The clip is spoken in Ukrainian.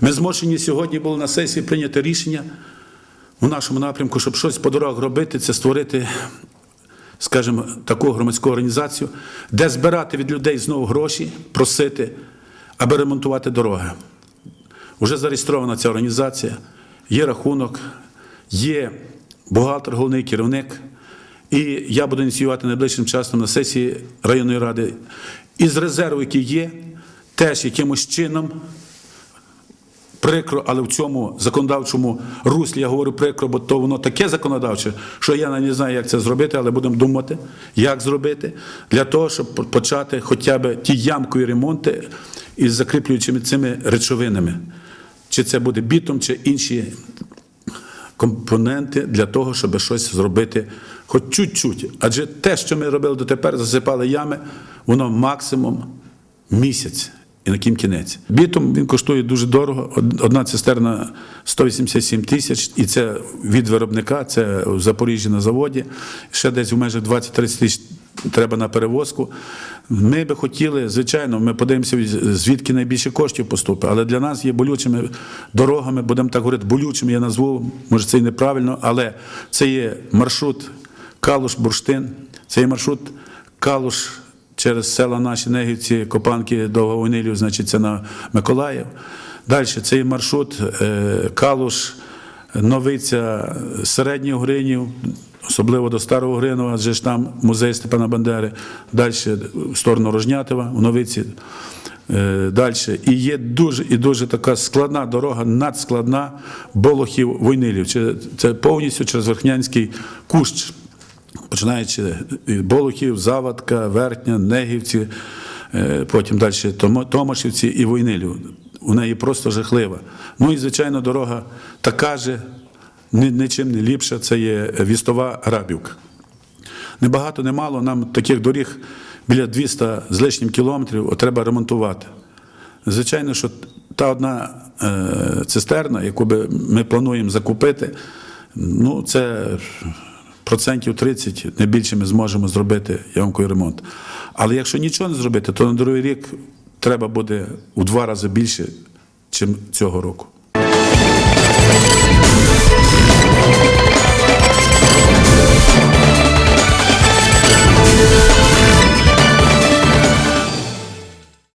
Ми змушені сьогодні були на сесії прийняти рішення у нашому напрямку, щоб щось по дорогах робити, це створити, скажімо, таку громадську організацію, де збирати від людей знову гроші, просити, аби ремонтувати дороги. Уже зареєстрована ця організація, є рахунок, є бухгалтер, головний керівник. І я буду ініціювати найближчим часом на сесії районної ради. Із резерву, який є, теж якимось чином прикро, але в цьому законодавчому руслі я говорю прикро, бо то воно таке законодавче, що я не знаю, як це зробити, але будемо думати, як зробити, для того, щоб почати хоча б ті ямкові ремонти із закріплюючими цими речовинами. Чи це буде бітом, чи інші компоненти для того, щоб щось зробити хоч чуть-чуть. Адже те, що ми робили дотепер, засипали ями, воно максимум місяць. І на кім кінець. Бітум він коштує дуже дорого. Одна цистерна 187 тисяч, і це від виробника, це в Запоріжжі на заводі. Ще десь в межах 20-30 тисяч треба на перевозку. Ми би хотіли, звичайно, ми подивимося, звідки найбільше коштів поступить, але для нас є болючими дорогами, будемо так говорити, болючими я назву, може це і неправильно, але це є маршрут Калуш-Бурштин, це є маршрут Калуш через села наші Негівці, Копанки, Довговойнилів, значить, це на Миколаїв. Далі це є маршрут е, Калуш, Новиця, Середній Гринів, особливо до Старого Гринова, адже ж там музей Степана Бандери, далі в сторону Рожнятова, в Новиці. Е, Далі. І є дуже і дуже така складна дорога, надскладна Болохів Войнилів. Це повністю через Верхнянський кущ починаючи від Болохів, Завадка, Верхня, Негівці, е, потім далі Томашівці і Войнилів. У неї просто жахлива. Ну і, звичайно, дорога така же, нічим не ліпша, це є Вістова Рабівка. Небагато, немало, нам таких доріг біля 200 з лишнім кілометрів треба ремонтувати. Звичайно, що та одна е, цистерна, яку ми плануємо закупити, ну це процентів 30, не більше ми зможемо зробити ямковий ремонт. Але якщо нічого не зробити, то на другий рік треба буде у два рази більше, ніж цього року.